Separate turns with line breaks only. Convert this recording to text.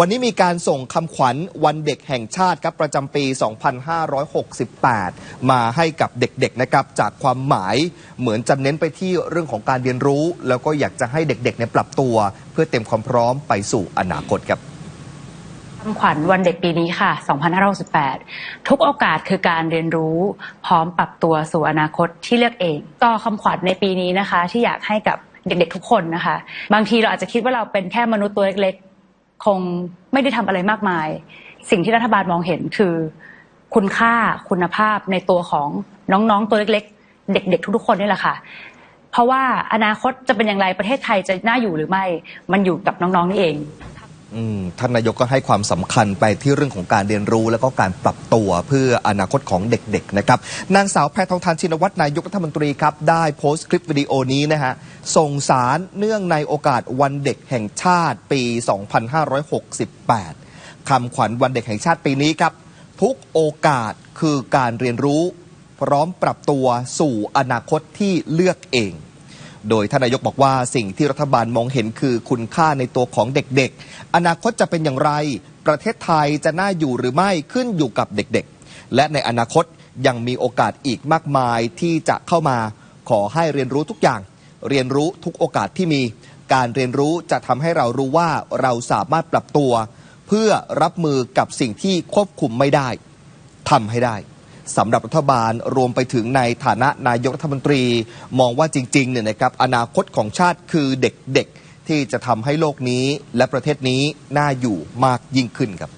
วันนี้มีการส่งคำขวัญวันเด็กแห่งชาติครับประจำปี 2568 มาให้กับเด็กๆนะครับจากความหมายเหมือนจะเน้นไปที่เรื่องของการเรียนรู้ แล้วก็อยากจะให้เด็กๆเนี่ยปรับตัว เพื่อเต็มความพร้อมไปสู่อนาคตครับ
คำขวัญวันเด็กปีนี้ค่ะ 2568 ทุกโอกาสคือการเรียนรู้ พร้อมปรับตัวสู่อนาคตที่เลือกเอง ก็คำขวัญในปีนี้นะคะ ที่อยากให้กับเด็กๆทุกคนนะคะ บางทีเราอาจจะคิดว่าเราเป็นแค่มนุษย์ตัวเล็ก คงไม่ได้ทำอะไรมากมาย สิ่งที่รัฐบาลมองเห็นคือ คุณค่าคุณภาพในตัวของน้องๆ ตัวเล็ก ๆ เด็ก ๆ ทุกๆคนนี่แหละค่ะ เพราะว่าอนาคตจะเป็นอย่างไรประเทศไทยจะน่าอยู่หรือไม่ มันอยู่กับน้องๆนี่เอง
ท่านนายกก็ให้ความสำคัญไปที่เรื่องของการเรียนรู้ แล้วก็การปรับตัวเพื่ออนาคตของเด็กๆนะครับนางสาวแพทองทานชินวัตรนายกรัฐมนตรีครับ ได้โพสต์คลิปวิดีโอนี้นะฮะส่งสารเนื่องในโอกาสวันเด็กแห่งชาติปี 2568คำขวัญวันเด็กแห่งชาติปีนี้ครับ ทุกโอกาสคือการเรียนรู้ พร้อมปรับตัวสู่อนาคตที่เลือกเอง โดยท่านนายกบอกว่าสิ่งที่รัฐบาลมองเห็นคือคุณค่าในตัวของเด็กๆ อนาคตจะเป็นอย่างไร ประเทศไทยจะน่าอยู่หรือไม่ขึ้นอยู่กับเด็กๆ และในอนาคตยังมีโอกาสอีกมากมายที่จะเข้ามาขอให้เรียนรู้ทุกอย่าง เรียนรู้ทุกโอกาสที่มี การเรียนรู้จะทำให้เรารู้ว่าเราสามารถปรับตัว เพื่อรับมือกับสิ่งที่ควบคุมไม่ได้ทำให้ได้ สำหรับรัฐบาลรวมไปถึงในฐานะนายกรัฐมนตรี มองว่าจริงๆเนี่ยนะครับอนาคตของชาติคือเด็กๆ ที่จะทำให้โลกนี้และประเทศนี้น่าอยู่มากยิ่งขึ้นครับ